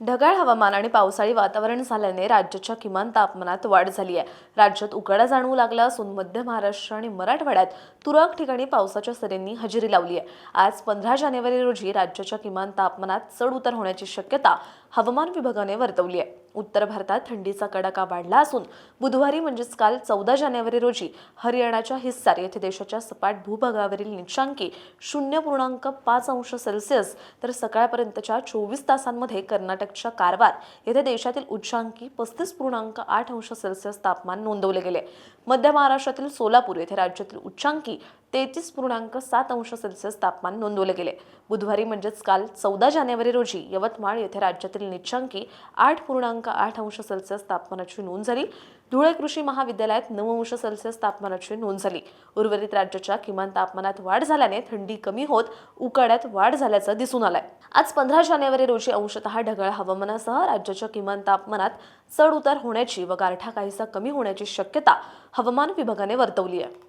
ढगाळ हवामान आणि पावसाळी वातावरण झाल्याने राज्याच्या किमान तापमानात वाढ झाली आहे. राज्यात उकाडा जाणवू लागला असून मध्य महाराष्ट्र आणि मराठवाड्यात तुरळक ठिकाणी पावसाच्या सरींनी हजेरी लावली आहे. आज पंधरा जानेवारी रोजी राज्याच्या किमान तापमानात चढ उतार होण्याची शक्यता हवामान विभागाने वर्तवली आहे. उत्तर भारतात थंडीचा कडाका वाढला असून बुधवारी म्हणजेच काल चौदा जानेवारी रोजी हरियाणाच्या हिस्सार येथे देशाच्या सपाट भूभागावरील निशांकी शून्य पूर्णांक पाच अंश सेल्सिअस तर सकाळपर्यंतच्या चोवीस तासांमध्ये कर्नाटकच्या कारवार येथे देशातील उच्चांकी पस्तीस पूर्णांक आठ अंश सेल्सिअस तापमान नोंदवले गेले. मध्य महाराष्ट्रातील सोलापूर येथे राज्यातील उच्चांकी तेहतीस पूर्णांक सात अंश सेल्सिअस तापमान नोंदवले गेले. बुधवारी म्हणजेच काल चौदा जानेवारी रोजी यवतमाळ येथे राज्यातील निच्चांकी आठ पूर्णांक आठ अंश सेल्सिअस तापमानाची नोंद झाली. धुळे कृषी महाविद्यालयात नऊ अंश सेल्सिअस तापमानाची नोंद झाली. उर्वरित राज्याच्या किमान तापमानात वाढ झाल्याने थंडी कमी होत उकाड्यात वाढ झाल्याचं दिसून आलंय. आज पंधरा जानेवारी रोजी अंशतः ढगाळ हवामानासह राज्याच्या किमान तापमानात चढ उतार होण्याची व गारठा काहीसा कमी होण्याची शक्यता हवामान विभागाने वर्तवली आहे.